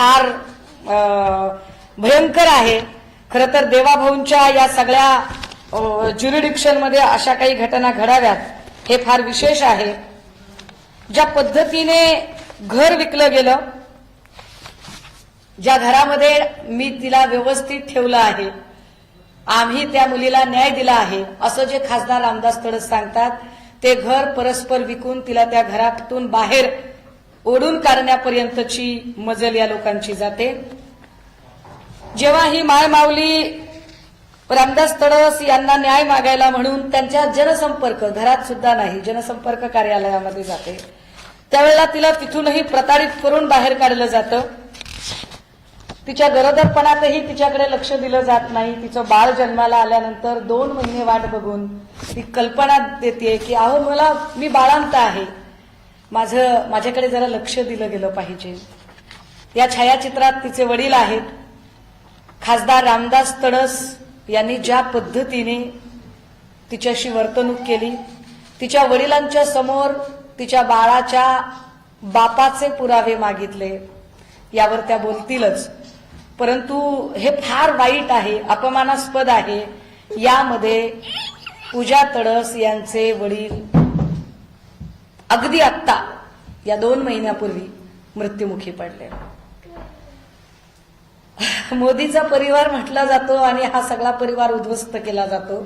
फार भयंकर आहे. खरं तर देवाभाऊंच्या या सगळ्या ज्युरिडिक्शनमध्ये अशा काही घटना घडाव्यात हे फार विशेष आहे. ज्या पद्धतीने घर विकलं गेलं ज्या घरामध्ये मी तिला व्यवस्थित ठेवलं आहे आम्ही त्या मुलीला न्याय दिला आहे असं जे खासदार रामदास तडस सांगतात ते घर परस्पर विकून तिला त्या घरातून बाहेर ओढून काढण्यापर्यंतची मजल या लोकांची जाते. जेव्हा ही मायमावली रामदास तडस यांना न्याय मागायला म्हणून त्यांच्या जनसंपर्क घरात सुद्धा नाही जनसंपर्क कार्यालयामध्ये जाते. त्यावेळेला तिला तिथूनही प्रताडित करून बाहेर काढलं जातं. तिच्या गरोदरपणातही तिच्याकडे लक्ष दिलं जात नाही. तिचं बाळ जन्माला आल्यानंतर दोन महिने वाट बघून ती कल्पना देते की अहो मला मी बाळांत आहे. माझं माझ्याकडे जरा लक्ष दिलं गेलं पाहिजे. या छायाचित्रात तिचे वडील आहेत. खासदार रामदास तडस यांनी ज्या पद्धतीने तिच्याशी वर्तणूक केली तिच्या वडिलांच्या समोर तिच्या बाळाच्या बापाचे पुरावे मागितले यावर त्या बोलतीलच. परंतु हे फार वाईट आहे अपमानास्पद आहे. यामध्ये पूजा तडस यांचे वडील अगदी आत्ता या दोन महिन्यापूर्वी मृत्युमुखी पडले. मोदीचा परिवार म्हटला जातो आणि हा सगळा परिवार उद्ध्वस्त केला जातो.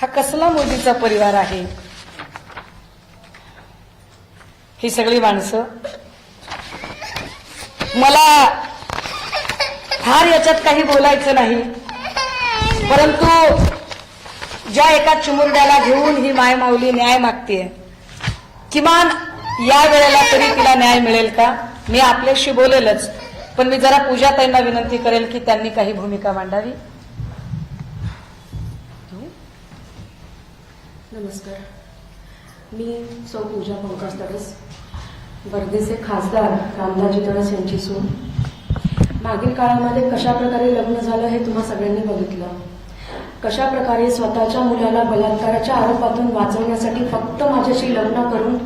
हा कसला मोदीचा परिवार आहे? ही सगळी माणसं? मला फार याच्यात काही बोलायचं नाही. परंतु ज्या एका चिमुरड्याला घेऊन ही मायमाऊली न्याय मागतीये किमान या वेळेला तरी तिला न्याय मिळेल का? मी आपल्याशी बोलेलच पण मी जरा पूजाताईंना विनंती करेल की त्यांनी काही भूमिका मांडावी. नमस्कार. मी सौ पूजा पंकज तडस वर्धेचे खासदार रामदाजी तडस यांची सून. मागील काळामध्ये कशा प्रकारे लग्न झालं हे तुम्हा सगळ्यांनी बघितलं. कशा प्रकारे स्वतःच्या मुलाला बलात्काराच्या आरोपातून वाचवण्यासाठी फक्त माझ्याशी लग्न करून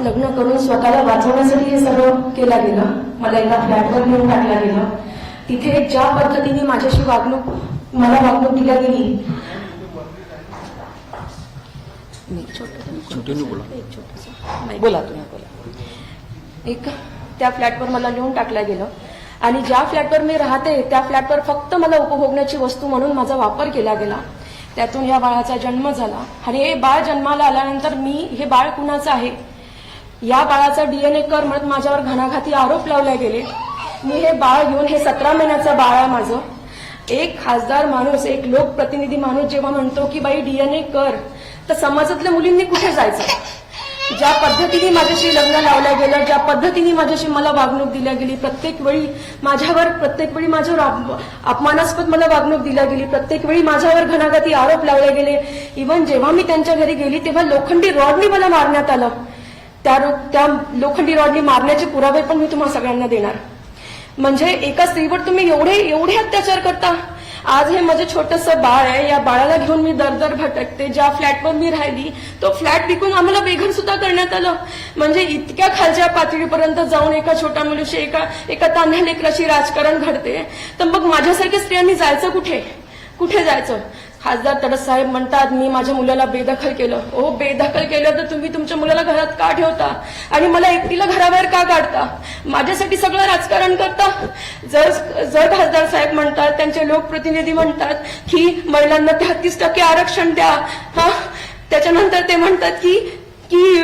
लग्न करून स्वतःला वाचवण्यासाठी हे सगळं केलं गेलं. मला एका फ्लॅटवर नेऊन टाकलं गेलं. तिथे ज्या पद्धतीने माझ्याशी वागणूक मला वागणूक दिल्या गेली. बोला. तुम्ही बोला. एक त्या फ्लॅटवर मला लिहून टाकलं गेलं. आणि ज्या फ्लॅटवर मी राहते त्या फ्लॅटवर फक्त मला उपभोगण्याची वस्तू म्हणून माझा वापर केला गेला. त्यातून या बाळाचा जन्म झाला. आणि हे बाळ जन्माला आल्यानंतर मी हे बाळ कुणाचं आहे? या बाळाचा डीएनए कर म्हणत माझ्यावर घणाघाती आरोप लावले गेले. मी हे बाळ घेऊन हे सतरा महिन्याचं बाळ आहे माझं. एक खासदार माणूस एक लोकप्रतिनिधी माणूस जेव्हा म्हणतो की बाई डीएनए कर. तर समाजातल्या मुलींनी कुठे जायचं? ज्या पद्धतीने माझ्याशी लग्न लावलं गेलं ज्या पद्धतीने माझ्याशी मला वागणूक दिल्या गेली प्रत्येक वेळी माझ्यावर प्रत्येक वेळी माझ्यावर अपमानास्पद मला वागणूक दिल्या गेली प्रत्येक वेळी माझ्यावर घणाघाती आरोप लावले गेले. इवन जेव्हा मी त्यांच्या घरी गेली तेव्हा लोखंडी रॉडनी मला मारण्यात आलं. त्या त्या लोखंडी रॉडनी मारण्याचे पुरावे पण मी तुम्हाला सगळ्यांना देणार. म्हणजे एका स्त्रीवर तुम्ही एवढे एवढे अत्याचार करता? आज हे माझं छोटस बाळ आहे. या बाळाला घेऊन मी दर दर भटकते. ज्या फ्लॅटवर मी राहिली तो फ्लॅट विकून आम्हाला बेघर सुद्धा करण्यात आलं. म्हणजे इतक्या खालच्या पातळीपर्यंत जाऊन एका छोट्या मुलीशी एका एका तान्ह्या लेकराशी राजकारण घडते. तर मग माझ्यासारख्या स्त्रियांनी जायचं कुठे? कुठे जायचं? खासदार तडसाहेब म्हणतात मी माझ्या मुलाला बेदखल केलं. ओ बेदखल केलं तर तुम्ही तुमच्या मुलाला घरात का ठेवता? आणि मला एकटीला घराबाहेर का काढता? माझ्यासाठी सगळं राजकारण करता? जर जर खासदार साहेब म्हणतात त्यांचे लोकप्रतिनिधी म्हणतात की महिलांना तेहतीस टक्के आरक्षण द्या. हा? त्याच्यानंतर ते म्हणतात की की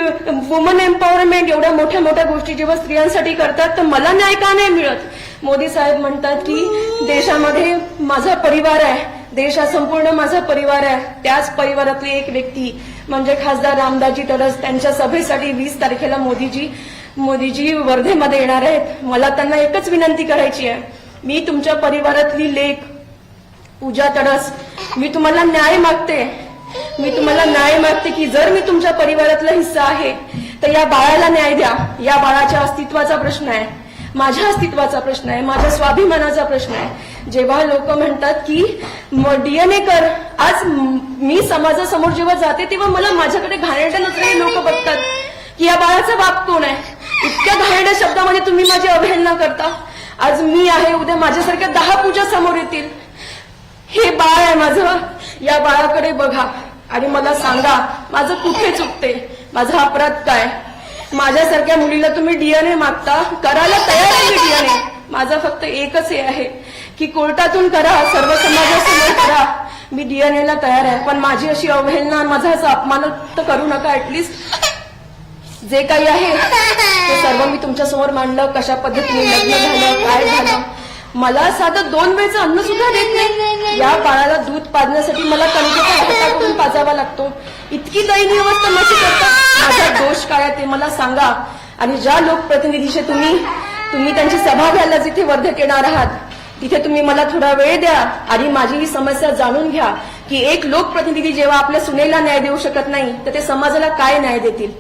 वुमन एम्पॉवरमेंट एवढ्या मोठ्या मोठ्या गोष्टी जेव्हा स्त्रियांसाठी करतात तर मला न्याय का नाही मिळत? मोदी साहेब म्हणतात की देशामध्ये माझा परिवार आहे. देश हा संपूर्ण माझा परिवार आहे. त्याच परिवारातली एक व्यक्ती म्हणजे खासदार रामदाजी तडस त्यांच्या सभेसाठी वीस तारखेला मोदीजी मोदीजी वर्धेमध्ये येणार आहेत. मला त्यांना एकच विनंती करायची आहे. मी तुमच्या परिवारातली लेख पूजा तडस मी तुम्हाला न्याय मागते. मी तुम्हाला न्याय मागते की जर मी तुमच्या परिवारातला हिस्सा आहे तर या बाळाला न्याय द्या. या बाळाच्या अस्तित्वाचा प्रश्न आहे. माझ्या अस्तित्वाचा प्रश्न आहे. माझ्या स्वाभिमानाचा प्रश्न आहे. जेव्हा लोक म्हणतात की डीएनए कर आज मी समाजासमोर जेव्हा जाते तेव्हा मला माझ्याकडे घाणेरड्या नजरेने लोक बघतात की या बाळाचा बाप कोण आहे? इतक्या घाणेरड्या शब्दामध्ये तुम्ही माझी अवहेलना करता. आज मी आहे उद्या माझ्यासारख्या दहा पूजा समोर येतील. हे बाळ आहे माझं. या बाळाकडे बघा आणि मला सांगा माझं कुठे चुकते? माझा अपराध काय? माझ्यासारख्या मुलीला तुम्ही डीएनए मागता? करायला तयार आहे डीएनए माझं फक्त एकच हे आहे. की कोर्टातून करा सर्व समाजासमोर करा. मी डीएनए ला तयार आहे पण माझी अशी अवहेलना माझा असा अपमान तर करू नका ऍटलिस्ट जे काही आहे ते सर्व मी तुमच्यासमोर मांडलं कशा पद्धतीने लग्न झालं काय झालं. मला साधं दोन वेळचं अन्न सुद्धा देत नाही. या बाळाला दूध पाजण्यासाठी मला कणकेचा घाटा पाजावा लागतो. इतकी दयनीय अवस्था माझी करता. माझा दोष काय आहे ते मला सांगा. आणि ज्या लोकप्रतिनिधीचे तुम्ही तुम्ही त्यांची सभा घ्यायला जिथे वर्धक येणार आहात तिथे तुम्ही मला थोडा वेळ द्या आणि माझी ही समस्या जाणून घ्या की एक लोकप्रतिनिधी जेव्हा आपल्या सुनेला न्याय देऊ शकत नाही तर ते समाजाला काय न्याय देतील?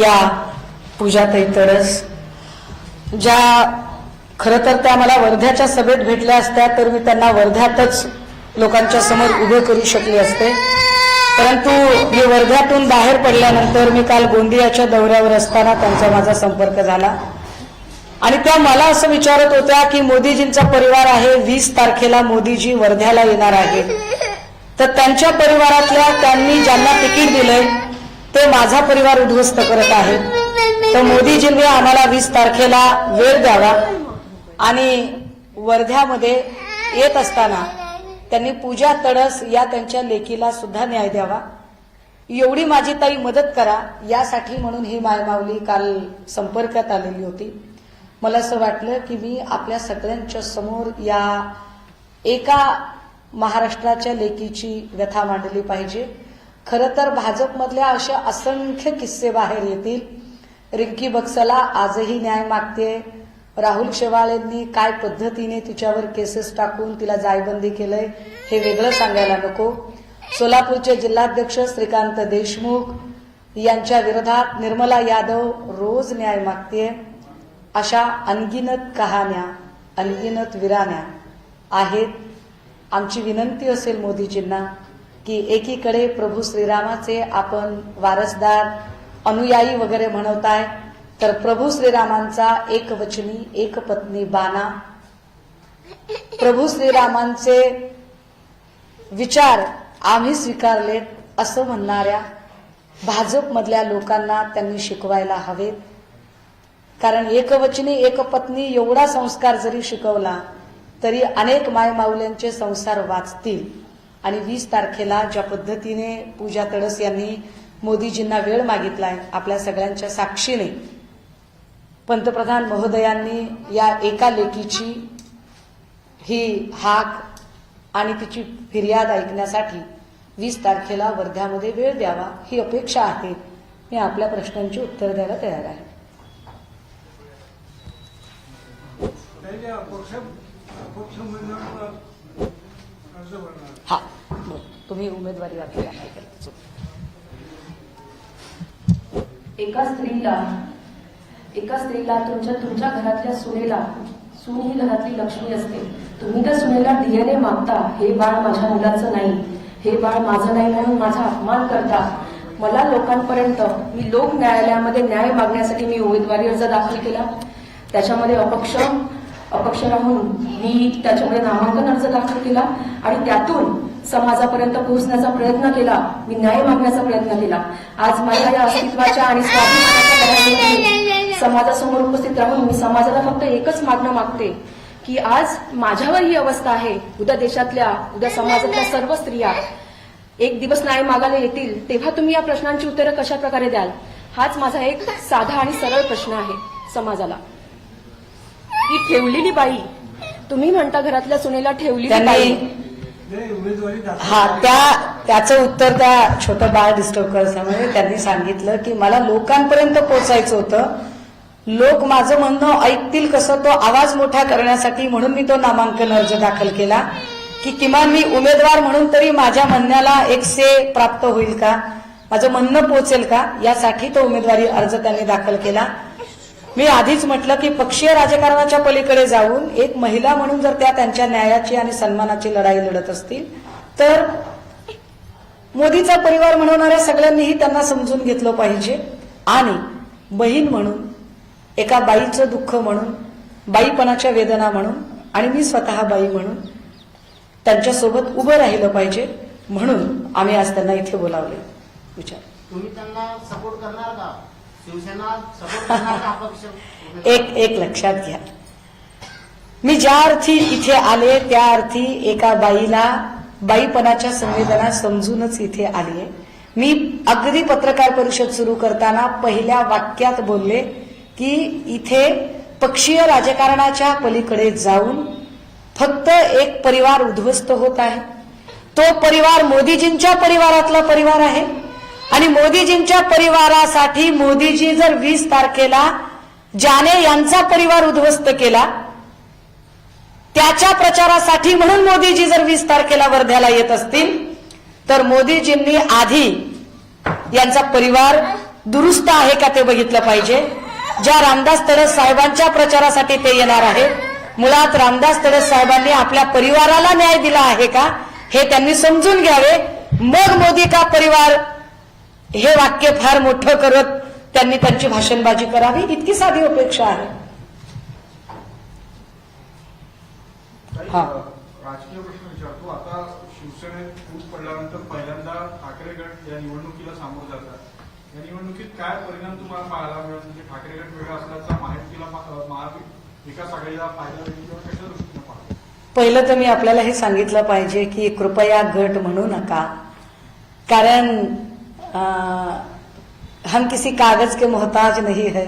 या पूजाताई तरस ज्या खरं तर त्या मला वर्ध्याच्या सभेत भेटल्या असत्या तर मी त्यांना वर्ध्यातच लोकांच्या समोर उभे करू शकले असते. परंतु मी वर्ध्यातून बाहेर पडल्यानंतर मी काल गोंदियाच्या दौऱ्यावर असताना त्यांचा माझा संपर्क झाला. आणि त्या मला असं विचारत होत्या की मोदीजींचा परिवार आहे वीस तारखेला मोदीजी वर्ध्याला येणार आहे. तर त्यांच्या परिवारातल्या त्यांनी ज्यांना तिकीट दिलंय ते माझा परिवार उद्ध्वस्त करत आहेत. तर मोदीजींनी आम्हाला वीस तारखेला वेळ द्यावा. आणि वर्ध्यामध्ये येत असताना त्यांनी पूजा तडस या त्यांच्या लेकीला सुद्धा न्याय द्यावा. एवढी माझी ताई मदत करा यासाठी म्हणून ही मायमावली काल संपर्कात आलेली होती. मला असं वाटलं की मी आपल्या सगळ्यांच्या समोर या एका महाराष्ट्राच्या लेकीची व्यथा मांडली पाहिजे. खरं तर भाजपमधल्या अशा असंख्य किस्से बाहेर येतील. रिंकी बक्सला आजही न्याय मागते राहुल शेवाळेंनी काय पद्धतीने तिच्यावर केसेस टाकून तिला जायबंदी केलंय हे वेगळं सांगायला नको. सोलापूरचे जिल्हाध्यक्ष श्रीकांत देशमुख यांच्या विरोधात निर्मला यादव रोज न्याय मागते अशा अनगिनत कहाण्या अनगिनत विराण्या आहेत. आमची विनंती असेल मोदीजींना की एकीकडे प्रभू श्रीरामाचे आपण वारसदार अनुयायी वगैरे म्हणवताय तर प्रभू श्रीरामांचा एक वचनी एक पत्नी बाणा. प्रभू श्रीरामांचे विचार आम्ही स्वीकारलेत असं म्हणणाऱ्या भाजपमधल्या लोकांना त्यांनी शिकवायला हवेत. कारण एकवचनी एक पत्नी एवढा संस्कार जरी शिकवला तरी अनेक मायमाऊल्यांचे संसार वाचतील. आणि वीस तारखेला ज्या पद्धतीने पूजा तडस यांनी मोदीजींना वेळ मागितलाय आपल्या सगळ्यांच्या साक्षीने पंतप्रधान महोदयांनी या एका लेखीची ही हाक आणि तिची फिर्याद ऐकण्यासाठी वीस तारखेला वर्ध्यामध्ये वेळ द्यावा ही अपेक्षा आहे. मी आपल्या प्रश्नांची उत्तर द्यायला तयार आहे. हा. तुम्ही उमेदवारी करत. एका स्त्रीला एका स्त्रीला तुमच्या तुमच्या घरातल्या सुनेला सून ही घरातली लक्ष्मी असते. तुम्ही त्या सुनेला डीएनए मागता. हे बाळ माझ्या मुलाचं नाही. हे बाळ माझं नाही म्हणून माझा अपमान करता. मला लोकांपर्यंत मी लोक न्यायालयामध्ये न्याय मागण्यासाठी मी उमेदवारी अर्ज दाखल केला. त्याच्यामध्ये अपक्ष अपक्ष राहून मी त्याच्यामध्ये नामांकन अर्ज दाखल केला आणि त्यातून समाजापर्यंत पोहोचण्याचा प्रयत्न केला. मी न्याय मागण्याचा प्रयत्न केला. आज मला या अस्तित्वाच्या आणि स्वाभिमानाच्या समाजासमोर उपस्थित राहून मी समाजाला फक्त एकच मागणं मागते की आज माझ्यावर ही अवस्था आहे. उद्या देशातल्या उद्या समाजातल्या सर्व स्त्रिया एक दिवस न्याय मागायला येतील तेव्हा तुम्ही या प्रश्नांची उत्तरं कशा प्रकारे द्याल? हाच माझा एक साधा आणि सरळ प्रश्न आहे समाजाला. की ठेवलेली बाई. तुम्ही म्हणता घरातल्या सुनेला ठेवलेली बाई. हा त्या त्याचं उत्तर त्या छोटं बाळ डिस्टर्ब करण्यामध्ये त्यांनी सांगितलं की मला लोकांपर्यंत पोहोचायचं होतं. लोक माझं म्हणणं ऐकतील कसं तो आवाज मोठा करण्यासाठी म्हणून मी तो नामांकन अर्ज दाखल केला. की किमान मी उमेदवार म्हणून तरी माझ्या म्हणण्याला एक से प्राप्त होईल का? माझं म्हणणं पोहोचेल का? यासाठी तो उमेदवारी अर्ज त्यांनी दाखल केला. मी आधीच म्हटलं की पक्षीय राजकारणाच्या पलीकडे जाऊन एक महिला म्हणून जर त्या त्यांच्या न्यायाची आणि सन्मानाची लढाई लढत असतील तर मोदीचा परिवार म्हणवणाऱ्या सगळ्यांनीही त्यांना समजून घेतलं पाहिजे. आणि बहीण म्हणून एका बाईचं दुःख म्हणून बाईपणाच्या वेदना म्हणून आणि मी स्वतः बाई म्हणून त्यांच्यासोबत उभं राहिलं पाहिजे म्हणून आम्ही आज त्यांना इथे बोलावले. विचार. तुम्ही त्यांना सपोर्ट करणार का? शिवसेना सपोर्ट करणार का अपक्ष? एक एक लक्षात घ्या. मी ज्या अर्थी इथे आले त्या अर्थी एका बाईला बाईपणाच्या संवेदना समजूनच इथे आली आहे मी अगदी पत्रकार परिषद सुरू करताना पहिल्या वाक्यात बोलले की इथे पक्षीय राजकारणाच्या पलीकडे जाऊन फक्त एक परिवार उद्ध्वस्त होत आहे. तो परिवार मोदीजींच्या परिवारातला परिवार आहे. आणि मोदीजींच्या परिवारासाठी मोदीजी जर वीस तारखेला ज्याने यांचा परिवार उद्ध्वस्त केला त्याच्या प्रचारासाठी म्हणून मोदीजी जर वीस तारखेला वर्ध्याला येत असतील तर मोदीजींनी आधी यांचा परिवार दुरुस्त आहे का ते बघितलं पाहिजे. ज्या रामदास तडस साहेबांच्या प्रचारासाठी ते येणार आहेत मुळात रामदास तडस साहेबांनी आपल्या परिवाराला न्याय दिला आहे का हे त्यांनी समजून घ्यावे. मग मोदी का परिवार हे वाक्य फार मोठं करत त्यांनी त्यांची भाषणबाजी करावी? इतकी साधी अपेक्षा आहे. हा. राजकीय प्रश्न विचारतो. आता शिवसेनेत फूट पडल्यानंतर पहिल्यांदा ठाकरे गट या निवडणुकीला सामोरं जातात. या निवडणुकीत काय परिणाम तुम्हाला पाहायला मिळेल? म्हणजे ठाकरे गट वेगळा असल्याचा महाविकास आघाडीला फायदा होईल किंवा कशा दृष्टीने पाहतो पहिलं तर मी आपल्याला हे सांगितलं पाहिजे की कृपया गट म्हणू नका. कारण हम किसी कागज के मोहताज नाही है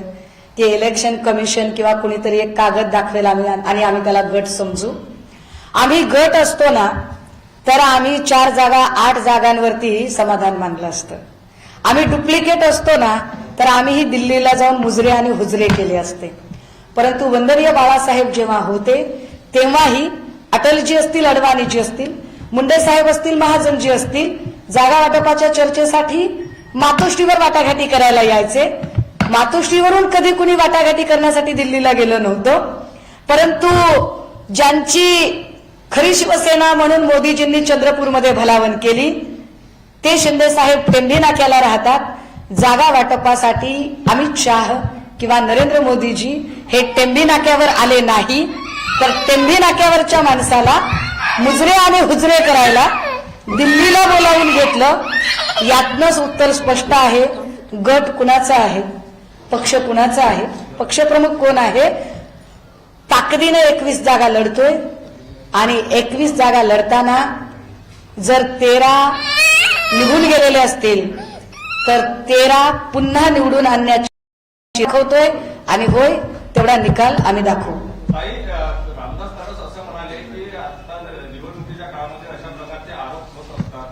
की इलेक्शन कमिशन किंवा कुणीतरी एक कागद दाखवेल आम्ही आणि आम्ही त्याला गट समजू. आम्ही गट असतो ना तर आम्ही चार जागा आठ जागांवरती समाधान मानलं असतं. आम्ही डुप्लिकेट असतो ना तर आम्हीही दिल्लीला जाऊन मुजरे आणि हुजरे केले असते. परंतु वंदनीय बाळासाहेब जेव्हा होते तेव्हाही अटलजी असतील अडवाणीजी असतील मुंडे साहेब असतील महाजनजी असतील जागा वाटपाच्या चर्चेसाठी मातोश्रीवर वाटाघाटी करायला यायचे. मातोश्रीवरून कधी कुणी वाटाघाटी करण्यासाठी दिल्लीला गेलं नव्हतं. परंतु ज्यांची खरी शिवसेना म्हणून मोदीजींनी चंद्रपूरमध्ये भलावण केली ते शिंदे साहेब टेंभी नाक्याला राहतात. जागा वाटपासाठी अमित शाह किंवा नरेंद्र मोदीजी हे टेंभी नाक्यावर आले नाही. तर टेंभी नाक्यावरच्या माणसाला मुजरे आणि हुजरे करायला दिल्लीला बोलावून घेतलं यातनंच उत्तर स्पष्ट आहे. गट कुणाचा आहे? पक्ष कुणाचा आहे? पक्षप्रमुख कोण आहे? ताकदीनं एकवीस जागा लढतोय. आणि एकवीस जागा लढताना जर तेरा निघून गेलेले असतील तर तेरा पुन्हा निवडून आणण्याची दाखवतोय आणि होय तेवढा निकाल आम्ही दाखवू ताई अ, रामदास तारस असं म्हणाले की आता निवडणुकीच्या काळामध्ये अशा प्रकारचे आरोप होत असतात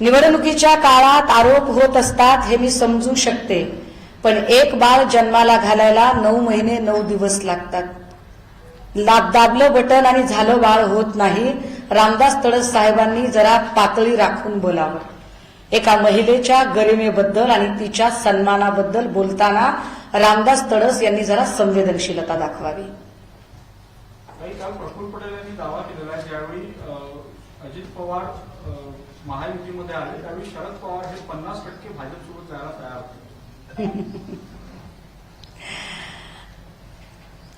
निवडणुकीच्या काळात आरोप होत असतात हे मी समजू शकते. पण एक बाळ जन्माला घालायला नऊ महिने नऊ दिवस लागतात. दाबलं बटन आणि झालं बाळ होत नाही रामदास तडस साहेबांनी जरा पातळी राखून बोलावं. एका महिलेच्या गरिमेबद्दल आणि तिच्या सन्मानाबद्दल बोलताना रामदास तडस यांनी जरा संवेदनशीलता दाखवावी. काल प्रफुल्ल पटेल यांनी दावा केलेला ज्यावेळी अजित पवार महायुतीमध्ये आले त्यावेळी शरद पवार हे पन्नास टक्के भाजपसोबत जायला तयार होते.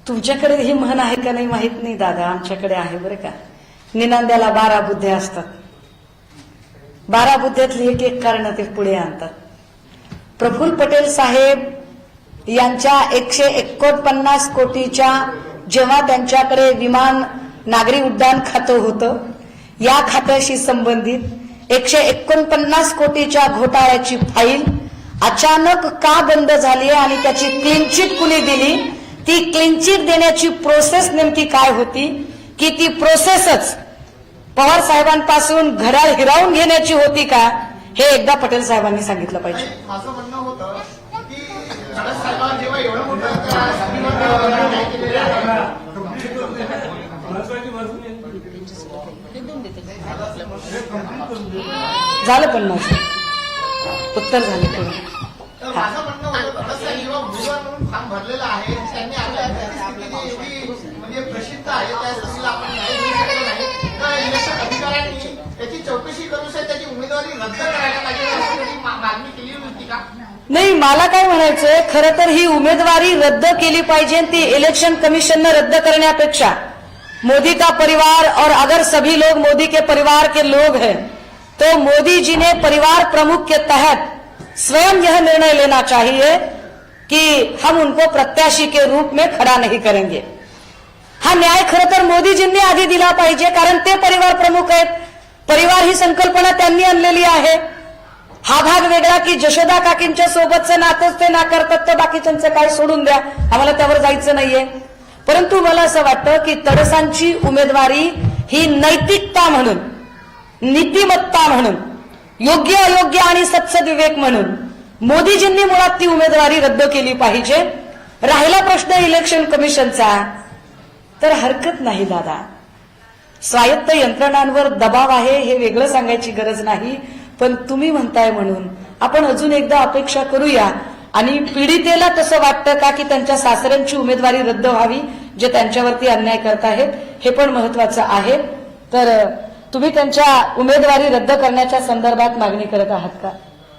तुमच्याकडे ही म्हण आहे का नाही माहीत नाही दादा? आमच्याकडे आहे बरं का? निनांद्याला बारा बुद्धे असतात. बारा बुद्ध्यातली एक एक कारण ते पुढे आणतात. प्रफुल्ल पटेल साहेब यांच्या एकशे एकोणपन्नास कोटीच्या जेव्हा त्यांच्याकडे विमान नागरी उड्डाण खातं होतं या खात्याशी संबंधित एकशे एकोणपन्नास कोटीच्या घोटाळ्याची फाईल. अचानक का बंद झाली आणि त्याची क्लीन चिट कुणी दिली? ती क्लीन चिट देण्याची प्रोसेस नेमकी काय होती? की ती प्रोसेसच पवार साहेबांपासून घरा हिरावून घेण्याची होती का? हे एकदा पटेल साहेबांनी सांगितलं पाहिजे. असं म्हणणं होतं की साहेबांनी जेव्हा एवढं मोठं त्या स्थितीवर न्याय केलेला आहे, महत्वाची बातमी आहे. झालं पण माझं. उत्तर झालं पूर्ण तर माझं म्हणणं होतं खरंच साहेब जेव्हा उमेदवार म्हणून फॉर्म भरलेला आहे त्यांनी आपल्या स्थिती एवढी म्हणजे प्रसिद्ध आहे त्या स्थितीला आपण न्याय देऊ शकलो नाही. तर इलेक्शन अधिकाऱ्यांनी त्याची चौकशी करून साहेब त्याची उमेदवारी रद्द करायला पाहिजे अशी त्यांनी मा- मागणी केली होती का? नाही मला काय म्हणायचंय खरं तर ही उमेदवारी रद्द केली पाहिजे ती इलेक्शन कमीशननं रद्द करण्यापेक्षा मोदी का परिवार और अगर सभी लोग मोदी के परिवार के लोग हैं तो मोदी जी ने परिवार प्रमुख के तहत स्वयं यह निर्णय लेना चाहिए कि हम उनको प्रत्याशी के रूप में खड़ा नहीं करेंगे। हा न्याय खरं तर मोदीजींनी आधी दिला पाहिजे कारण ते परिवार प्रमुख आहेत। परिवार ही संकल्पना त्यांनी आणलेली आहे। हा भाग वेगळा की जशोदा काकींच्या सोबतचं नातंच ते नाकारतात तर बाकीच्यांचं काय सोडून द्या. आम्हाला त्यावर जायचं नाहीये. परंतु मला असं वाटतं की तडसांची उमेदवारी ही नैतिकता म्हणून नीतिमत्ता म्हणून योग्य अयोग्य आणि सत्सद म्हणून मोदीजींनी मुळात ती उमेदवारी रद्द केली पाहिजे. राहिला प्रश्न इलेक्शन कमिशनचा तर हरकत नाही दादा. स्वायत्त यंत्रणांवर दबाव आहे हे वेगळं सांगायची गरज नाही. पण तुम्ही म्हणताय म्हणून आपण अजून एकदा अपेक्षा करूया. आणि पीडितेला तसं वाटतं का की त्यांच्या सासऱ्यांची उमेदवारी रद्द व्हावी जे त्यांच्यावरती अन्याय करत आहेत हे पण महत्वाचं आहे. तर तुम्ही त्यांच्या उमेदवारी रद्द करण्याच्या संदर्भात मागणी करत आहात का?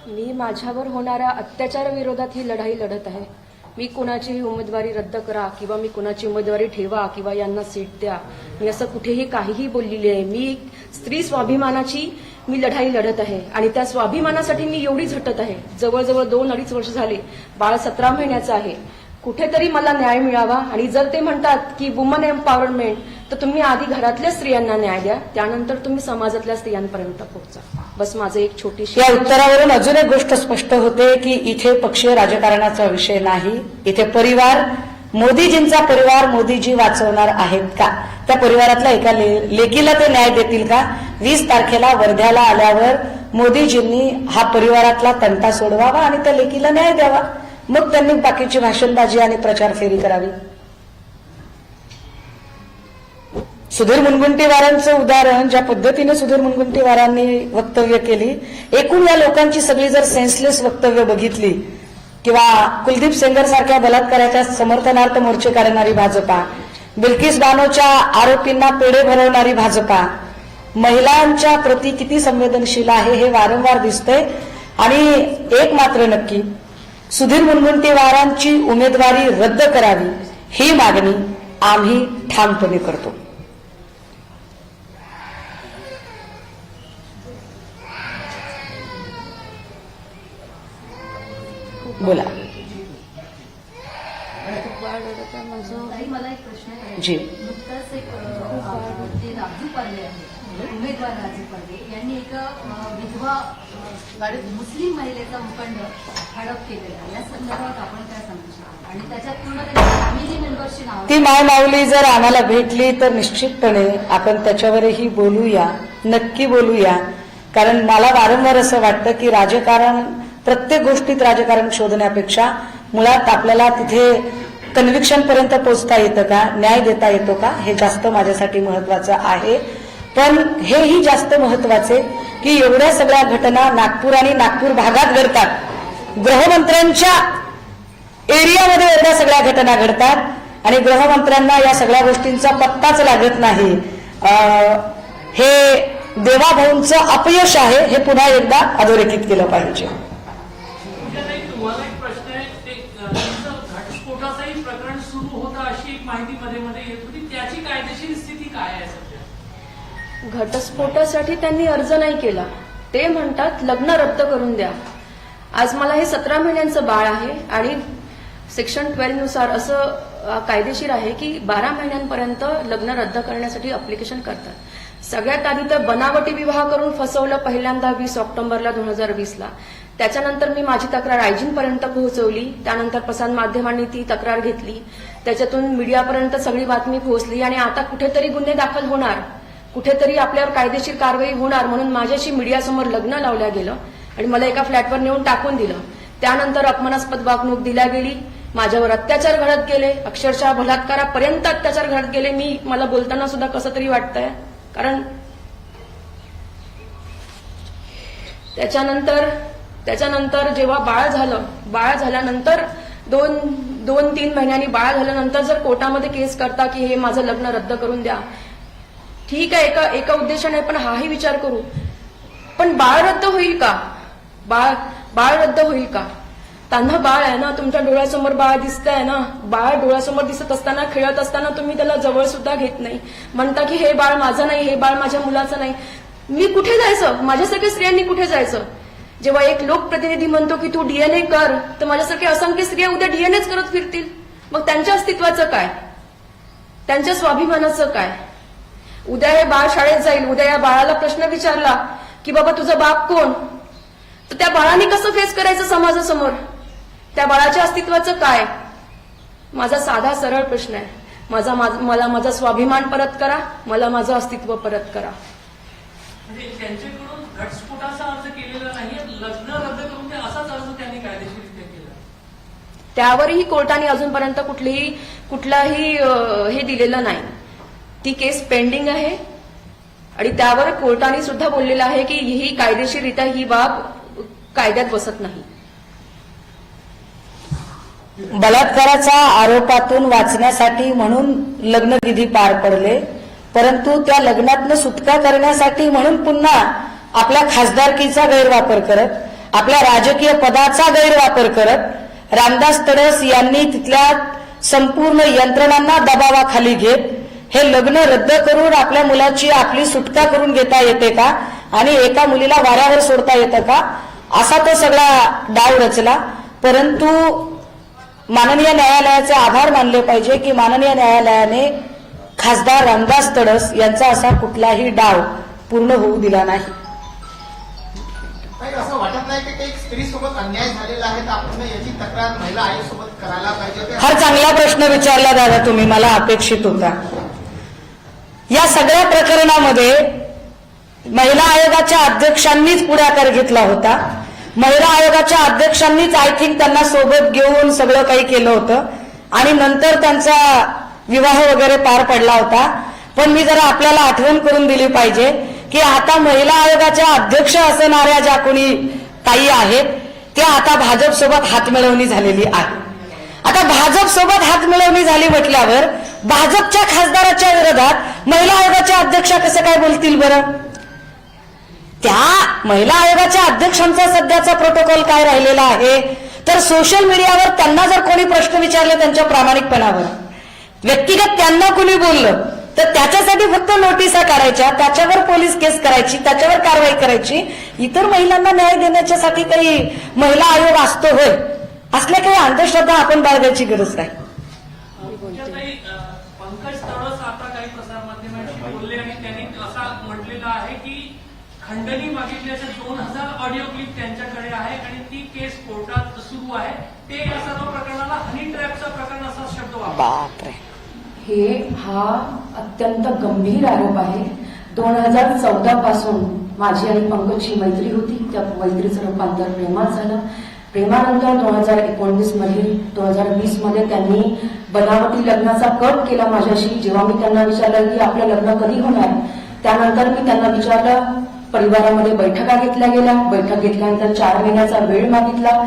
मी माझ्यावर होणाऱ्या अत्याचाराविरोधात ही लढाई लढत आहे. मी कुणाचीही उमेदवारी रद्द करा किंवा मी कुणाची उमेदवारी ठेवा किंवा यांना सीट द्या. मी असं कुठेही काहीही बोललेली आहे. मी स्त्री स्वाभिमानाची मी लढाई लढत आहे आणि त्या स्वाभिमानासाठी मी एवढी झटत आहे. जवळजवळ दोन अडीच वर्ष झाले. बाळ सतरा महिन्याचं आहे. कुठेतरी मला न्याय मिळावा. आणि जर ते म्हणतात की वुमन एम्पॉवरमेंट तर तुम्ही आधी घरातल्या स्त्रियांना न्याय द्या. त्यानंतर तुम्ही समाजातल्या स्त्रियांपर्यंत पोहोचा. बस माझं एक छोटीशी या उत्तरावरून अजून एक गोष्ट स्पष्ट होते की इथे पक्षीय राजकारणाचा विषय नाही. इथे परिवार मोदीजींचा परिवार मोदीजी वाचवणार आहेत का? त्या परिवारातल्या एका ले- लेकीला ते न्याय देतील का? वीस तारखेला वर्ध्याला आल्यावर मोदीजींनी हा परिवारातला तंटा सोडवावा आणि त्या लेकीला न्याय द्यावा. मग त्यांनी बाकीची भाषणबाजी आणि प्रचार फेरी करावी. सुधीर मुनगुंटीवारांचं उदाहरण ज्या पद्धतीने सुधीर मुनगुंटीवारांनी वक्तव्य केली एकूण या लोकांची सगळी जर सेन्सलेस वक्तव्य बघितली किंवा कुलदीप सेंगर सारख्या बलात्काराच्या समर्थनार्थ मोर्चे काढणारी भाजपा बिल्किस बानोच्या आरोपींना पेढे भरवणारी भाजपा महिलांच्या प्रती किती संवेदनशील आहे हे वारंवार दिसतंय आणि एक मात्र नक्की सुधीर मुनगंटीवारांची उमेदवारी रद्द करावी ही मागणी आम्ही ठामपणे करतो. बोला. मला एक प्रश्न आहे जी. नुकताच एक राजू उमेदवार राजू पारले. यांनी एका विधवा मुस्लिम महिलेचा मुखंड हडप केलेला या संदर्भात आपण काय सांगू शकतो? आणि त्याच्यात पूर्ण फॅमिली मेंबरची नाव ती माय माऊली जर आम्हाला भेटली तर निश्चितपणे आपण त्याच्यावरही बोलूया. नक्की बोलूया. कारण मला वारंवार असं वाटतं की राजकारण प्रत्येक गोष्टीत राजकारण शोधण्यापेक्षा मुळात आपल्याला तिथे कन्व्हिक्शन पर्यंत पोहोचता येतं का न्याय देता येतो का हे जास्त माझ्यासाठी महत्वाचं आहे. पण हेही जास्त महत्त्वाचे की एवढ्या सगळ्या घटना नागपूर आणि नागपूर भागात घडतात. गृहमंत्र्यांच्या एरियामध्ये एवढ्या सगळ्या घटना घडतात आणि गृहमंत्र्यांना या सगळ्या गोष्टींचा पत्ताच लागत नाही. हे देवाभाऊंचं अपयश आहे हे पुन्हा एकदा अधोरेखित केलं पाहिजे पूजाताई, तुम्हाला एक प्रश्न आहे ते अ, तुमचं घटस्फोटाचंही प्रकरण सुरू होतं अशी एक माहिती मध्ये मध्ये येत होती त्याची कायदेशीर स्थिती काय आहे सध्या घटस्फोटासाठी त्यांनी अर्ज नाही केला. ते म्हणतात लग्न रद्द करून द्या. आज मला हे सतरा महिन्यांचं बाळ आहे आणि सेक्शन ट्वेल्वनुसार असं कायदेशीर आहे की बारा महिन्यांपर्यंत लग्न रद्द करण्यासाठी अप्लिकेशन करतात. सगळ्यात आधी तर बनावटी विवाह करून फसवलं पहिल्यांदा वीस ऑक्टोबरला दोन हजार वीसला. त्याच्यानंतर मी माझी तक्रार आयजींपर्यंत पोहोचवली. त्यानंतर प्रसार माध्यमांनी ती तक्रार घेतली. त्याच्यातून मीडियापर्यंत सगळी बातमी पोहोचली आणि आता कुठेतरी गुन्हे दाखल होणार. कुठेतरी आपल्यावर कायदेशीर कारवाई होणार म्हणून माझ्याशी मीडियासमोर लग्न लावल्या गेलं आणि मला एका फ्लॅटवर नेऊन टाकून दिलं. त्यानंतर अपमानास्पद वागणूक दिल्या गेली. माझ्यावर अत्याचार घडत गेले. अक्षरशः बलात्कारापर्यंत अत्याचार घडत गेले. मी मला बोलताना सुद्धा कसं तरी वाटतंय. कारण त्याच्यानंतर त्याच्यानंतर जेव्हा बाळ झालं बाळ झाल्यानंतर दोन दोन तीन महिन्यांनी बाळ झाल्यानंतर जर कोर्टामध्ये केस करता की हे माझं लग्न रद्द करून द्या ठीक आहे एका एका उद्देशाने आपण हाही विचार करू. पण बाळ रद्द होईल का? बाळ बाळ रद्द होईल का? त्यांना बाळ आहे ना तुमच्या डोळ्यासमोर बाळ दिसतंय ना. बाळ डोळ्यासमोर दिसत असताना खेळत असताना तुम्ही त्याला जवळ सुद्धा घेत नाही. म्हणता की हे बाळ माझं नाही हे बाळ माझ्या मुलाचं नाही. मी कुठे जायचं? माझ्यासारख्या स्त्रियांनी कुठे जायचं? जेव्हा एक लोकप्रतिनिधी म्हणतो की तू डीएनए कर तर माझ्यासारख्या असंख्य स्त्रिया उद्या डीएनएच करत फिरतील. मग त्यांच्या अस्तित्वाचं काय? त्यांच्या स्वाभिमानाचं काय? उद्या हे बाळ शाळेत जाईल. उद्या या बाळाला प्रश्न विचारला की बाबा तुझं बाप कोण? तर त्या बाळाने कसं फेस करायचं समाजासमोर? त्या बाळाच्या अस्तित्वाचं काय? माझा साधा सरळ प्रश्न आहे. माझा मला माझा स्वाभिमान परत करा. मला माझं अस्तित्व परत करा. म्हणजे त्यांच्याकडून घटस्फोटाचा अर्ज केलेला नाही लग्न रद्द करून ते असाच अर्ज त्यांनी कायदेशीररित्या केला. त्यावरही कोर्टाने अजूनपर्यंत कुठलीही कुठलाही हे दिलेलं नाही. ती केस पेंडिंग आहे. आणि त्यावर कोर्टाने सुद्धा बोललेलं आहे की ही कायदेशीररित्या ही बाब कायद्यात बसत नाही. बलात्काराच्या आरोपातून वाचण्यासाठी म्हणून लग्नविधी पार पडले परंतु त्या लग्नातनं सुटका करण्यासाठी म्हणून पुन्हा आपल्या खासदारकीचा गैरवापर करत आपल्या राजकीय पदाचा गैरवापर करत रामदास तडस यांनी तिथल्या संपूर्ण यंत्रणांना दबावाखाली घेत हे लग्न रद्द करून आपल्या मुलाची आपली सुटका करून घेता येते का? आणि एका मुलीला वाऱ्यावर सोडता येतं का? असा तो सगळा डाव रचला. परंतु माननीय न्यायालयाचे आभार मानले पाहिजे की माननीय न्यायालयाने खासदार रामदास तडस यांचा असा कुठलाही डाव पूर्ण होऊ दिला नाही. काही असं वाटत नाही की काही स्त्रीसोबत अन्याय झालेला आहे तर आपण याची तक्रार महिला आयोगासोबत करायला पाहिजे? ते फार चांगला प्रश्न विचारला दादा तुम्ही मला अपेक्षित होता. या सगळ्या प्रकरणामध्ये महिला आयोगाच्या अध्यक्षांनीच पुढाकार घेतला होता. महिला आयोगाच्या अध्यक्षांनीच आय थिंक त्यांना सोबत घेऊन सगळं काही केलं होतं. आणि नंतर त्यांचा विवाह वगैरे पार पडला होता. पण मी जरा आपल्याला आठवण करून दिली पाहिजे की आता महिला आयोगाच्या अध्यक्ष असणाऱ्या ज्या कोणी ताई आहेत त्या आता भाजप सोबत हातमिळवणी झालेली आहे. आता भाजप सोबत झाली म्हटल्यावर भाजपच्या खासदाराच्या विरोधात महिला आयोगाच्या अध्यक्षा कसं काय बोलतील बरं? त्या महिला आयोगाच्या अध्यक्षांचा सध्याचा प्रोटोकॉल काय राहिलेला आहे? तर सोशल मीडियावर त्यांना जर कोणी प्रश्न विचारले त्यांच्या प्रामाणिकपणावर व्यक्तिगत त्यांना कोणी बोललं तर त्याच्यासाठी फक्त नोटिसा काढायच्या त्याच्यावर पोलीस केस करायची त्याच्यावर कारवाई करायची. इतर महिलांना न्याय देण्याच्यासाठी काही महिला आयोग असतो होय. असल्या काही अंधश्रद्धा आपण बाळगायची गरज नाही तुमच्याताई, अं, पंकज तडस आता काही प्रसारमाध्यमांशी बोलले आणि त्यांनी असा म्हटलेलं आहे की खंडणी मागितल्याच्या दोन हजार ऑडिओ क्लिप त्यांच्याकडे आहे आणि ती केस कोर्टात सुरू आहे ते या सर्व प्रकरणाला हनी ट्रॅपचं प्रकरण असा शब्द वापरतात बापरे. हे हा अत्यंत गंभीर आरोप आहे. दोन हजार चौदा पासून माझी आणि पंकजची मैत्री होती. त्या मैत्रीचं रूपांतर प्रेमात झालं. प्रेमानंतर दोन हजार एकोणवीसमध्ये दोन हजार वीसमध्ये त्यांनी बनावटी लग्नाचा कट केला माझ्याशी. जेव्हा मी त्यांना विचारलं की आपलं लग्न कधी होणार? त्यानंतर मी त्यांना विचारलं परिवारामध्ये बैठका घेतल्या गेल्या. बैठक घेतल्यानंतर चार महिन्याचा वेळ मागितला.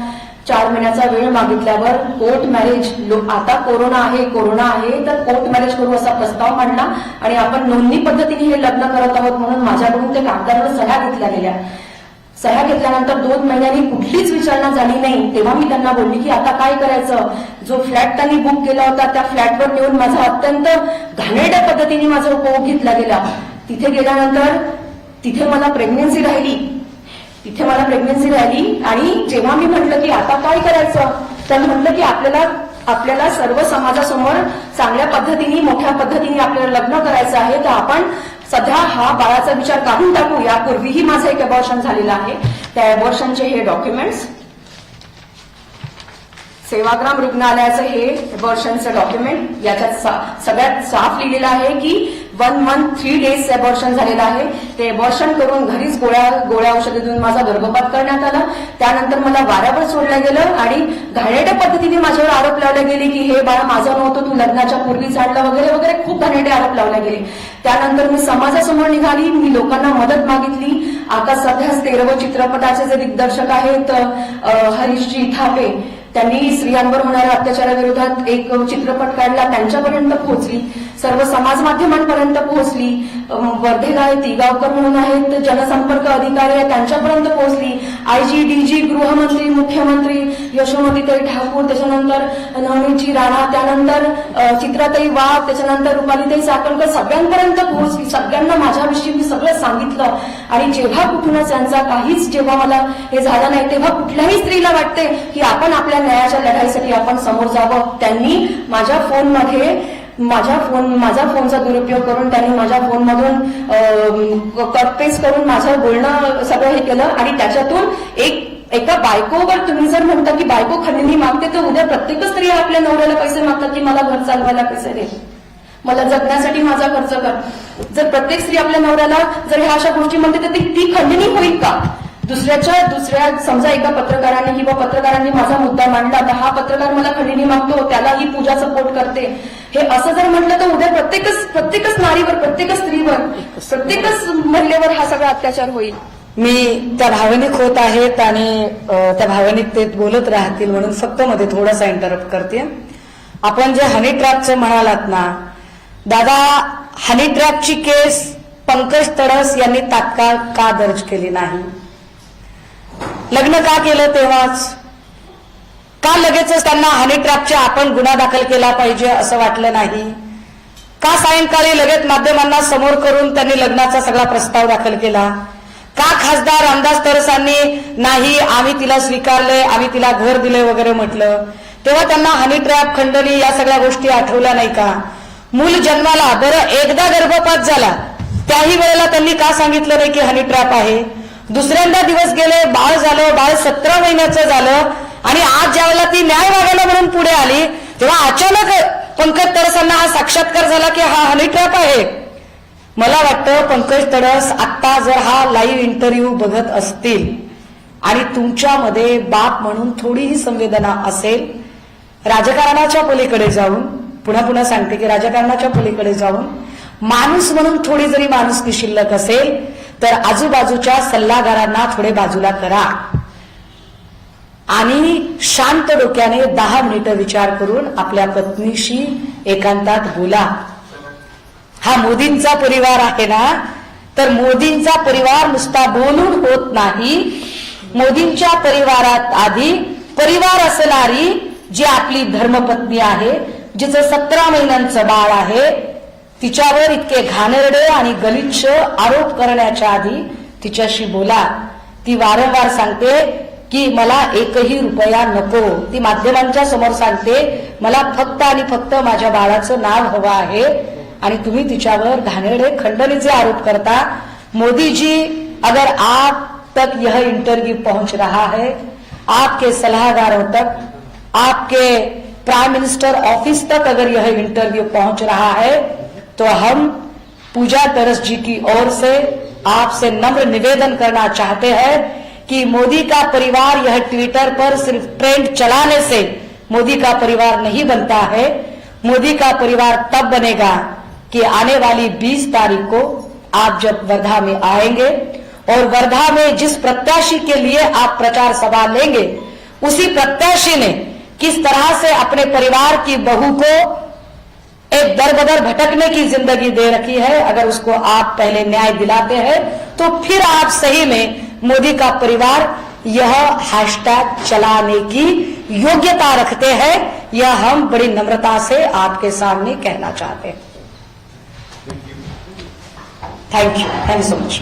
चार महिन्याचा वेळ मागितल्यावर कोर्ट मॅरेज लो- आता कोरोना आहे कोरोना आहे तर कोर्ट मॅरेज करू असा प्रस्ताव मांडला आणि आपण नोंदणी पद्धतीने हे लग्न करत आहोत म्हणून माझ्याकडून ते कागदावर सह्या घेतल्या गेल्या. सह्या घेतल्यानंतर दोन महिन्यांनी कुठलीच विचारणा झाली नाही. तेव्हा मी त्यांना बोलली की आता काय करायचं? जो फ्लॅट त्यांनी बुक केला होता त्या फ्लॅटवर नेऊन माझा अत्यंत घाणेरड्या पद्धतीने माझा उपभोग घेतला गेला. तिथे गेल्यानंतर तिथे मला प्रेग्नेन्सी राहिली. तिथे मला प्रेग्नन्सी राहिली आणि जेव्हा मी म्हटलं की आता काय करायचं तर म्हटलं की आपल्याला आपल्याला सर्व समाजासमोर चांगल्या पद्धतीने मोठ्या पद्धतीने आपल्याला लग्न करायचं आहे तर आपण सध्या हा बाळाचा विचार काढून टाकू यापूर्वीही माझं एक अबॉर्शन झालेलं आहे. त्या अबॉर्शनचे हे डॉक्युमेंट्स सेवाग्राम रुग्णालयाचं हे अबॉर्शनचं डॉक्युमेंट याच्यात सा- सगळ्यात साफ लिहिलेलं आहे की one month three days abortion झालेलं आहे. ते अबॉर्शन करून घरीच गोळ्या गोळ्या औषधे देऊन माझा गर्भपात करण्यात आला. त्यानंतर मला वाऱ्यावर सोडलं गेलं आणि घाणेट्या पद्धतीने माझ्यावर आरोप लावले गेले की हे बाळा माझं नव्हतं. तू लग्नाच्या पूर्वी चाडलं वगैरे वगैरे खूप घाणेटे आरोप लावले गेले. त्यानंतर मी समाजासमोर निघाली. मी लोकांना मदत मागितली. आता सध्याच तेरव चित्रपटाचे जे दिग्दर्शक आहेत हरीशजी थापे त्यांनी स्त्रियांवर होणाऱ्या अत्याचाराविरोधात एक चित्रपट काढला त्यांच्यापर्यंत पोहोचली. सर्व समाज माध्यमांपर्यंत पोहोचली. अम, वर्धेला आहे तिगावकर म्हणून आहेत जनसंपर्क अधिकारी आहेत त्यांच्यापर्यंत पोहोचली. आयजी डीजी गृहमंत्री मुख्यमंत्री यशोमतीताई ठाकूर त्याच्यानंतर नवनीतजी राणा त्यानंतर चित्राताई वाघ त्याच्यानंतर रुपालीताई साकणकर सगळ्यांपर्यंत पोहोचली. सगळ्यांना माझ्याविषयी मी सगळं सांगितलं. आणि जेव्हा कुठूनच यांचा काहीच जेव्हा मला हे झालं नाही तेव्हा कुठल्याही स्त्रीला वाटते की आपण आपल्या न्यायाच्या लढाईसाठी आपण समोर जावं. त्यांनी माझ्या फोनमध्ये माझ्या फोन माझा फोनचा दुरुपयोग करून त्यांनी माझ्या फोनमधून कटपेस करून माझं बोलणं सगळं हे केलं आणि त्याच्यातून एक एका बायकोवर तुम्ही जर म्हणता की बायको खंडणी मागते तर उद्या प्रत्येक स्त्री आपल्या नवऱ्याला पैसे मागतात की मला घर चालवायला पैसे दे. मला जगण्यासाठी माझा खर्च कर. जर प्रत्येक स्त्री आपल्या नवऱ्याला जर ह्या अशा गोष्टी म्हणते तर ती ती खंडणी होईल का? दुसऱ्याच्या दुसऱ्या समजा एका पत्रकाराने किंवा पत्रकारांनी माझा मुद्दा मांडला तर हा पत्रकार मला खंडणी मागतो त्याला ही पूजा सपोर्ट करते. हे असं जर म्हटलं तर उद्या प्रत्येकच प्रत्येकच नारीवर प्रत्येकच स्त्रीवर प्रत्येकच महिलेवर हा सगळा अत्याचार होईल. मी त्या भावनिक होत आहेत आणि त्या भावनिकतेत बोलत राहतील म्हणून फक्त मध्ये थोडासा इंटरप्ट करते. आपण जे हनी ट्रॅपचं म्हणालात ना दादा हनी ट्रॅपची केस पंकज तडस यांनी तात्काळ का दर्ज केली नाही? लग्न का केलं तेव्हाच? का लगेचच त्यांना हनी ट्रॅपचे आपण गुन्हा दाखल केला पाहिजे असं वाटलं नाही? का सायंकाळी लगेच माध्यमांना समोर करून त्यांनी लग्नाचा सगळा प्रस्ताव दाखल केला? का खासदार रामदास तरसांनी नाही आम्ही तिला स्वीकारले आम्ही तिला घर दिले वगैरे म्हटलं? तेव्हा त्यांना हनी ट्रॅप खंडणी या सगळ्या गोष्टी आठवल्या नाही का? मूल जन्माला बरं एकदा गर्भपात झाला त्याही वेळेला त्यांनी का सांगितलं नाही की हनी ट्रॅप आहे? दुसऱ्यांदा दिवस गेले बाळ झालं बाळ सतरा महिन्याचं झालं आणि आज ज्यावेळेला ती न्याय मागायला म्हणून पुढे आली तेव्हा अचानक पंकज तरसांना हा साक्षात्कार झाला की हा हनी ट्रॅप आहे. मला वाटतं पंकज तडस आत्ता जर हा लाईव्ह इंटरव्ह्यू बघत असतील आणि तुमच्यामध्ये बाप म्हणून थोडीही संवेदना असेल राजकारणाच्या पलीकडे जाऊन पुन्हा पुन्हा सांगते की राजकारणाच्या पलीकडे जाऊन माणूस म्हणून थोडी जरी माणुसकी शिल्लक असेल तर आजूबाजूच्या सल्लागारांना थोडे बाजूला करा. आणि शांत डोक्याने दहा मिनिटं विचार करून आपल्या पत्नीशी एकांतात बोला. हा मोदींचा परिवार आहे ना? तर मोदींचा परिवार नुसता बोलून होत नाही. मोदींच्या परिवारात आधी परिवार असणारी जी आपली धर्मपत्नी आहे जिचं सतरा महिन्यांचं बाळ आहे तिच्यावर इतके घाणेरडे आणि गलिच्छ आरोप करण्याच्या आधी तिच्याशी बोला. ती वारंवार सांगते की मला एकही रुपया नको. ती माध्यमांच्या समोर सांगते मला फक्त आणि फक्त माझ्या बाळाचं नाव हवं आहे आणि तुम्ही तिच्यावर घाणेरडे खंडणीचे आरोप करता. मोदीजी अगर आप तक यह इंटरव्यू पहुंच रहा है आपके सलाहकारों हो तक आपके प्राइम मिनिस्टर ऑफिस तक अगर यह इंटरव्यू पहुंच रहा है तो हम पूजा तरस जी की ओर से आपसे नम्र निवेदन करना चाहते हैं कि मोदी का परिवार यह ट्विटर पर सिर्फ़ ट्रेंड चलाने से मोदी का परिवार नहीं बनता है। मोदी का परिवार तब बनेगा कि आने वाली 20 तारीख को आप जब वर्धा में आएँगे और वर्धा में जिस प्रत्याशी के लिए आप प्रचार सभा लेंगे, उसी प्रत्याशी ने किस तरह से अपने परिवार की बहू को एक दर बदर भटकने की ज़िंदगी दे रखी है। अगर उसको आप पहले न्याय दिलाते हैं तो फिर आप सही में मोदी का परिवार यह हैशटैग चलाने की योग्यता रखते हैं। यह हम बड़ी नम्रता से आपके सामने कहना चाहते हैं। Thank you thank you so much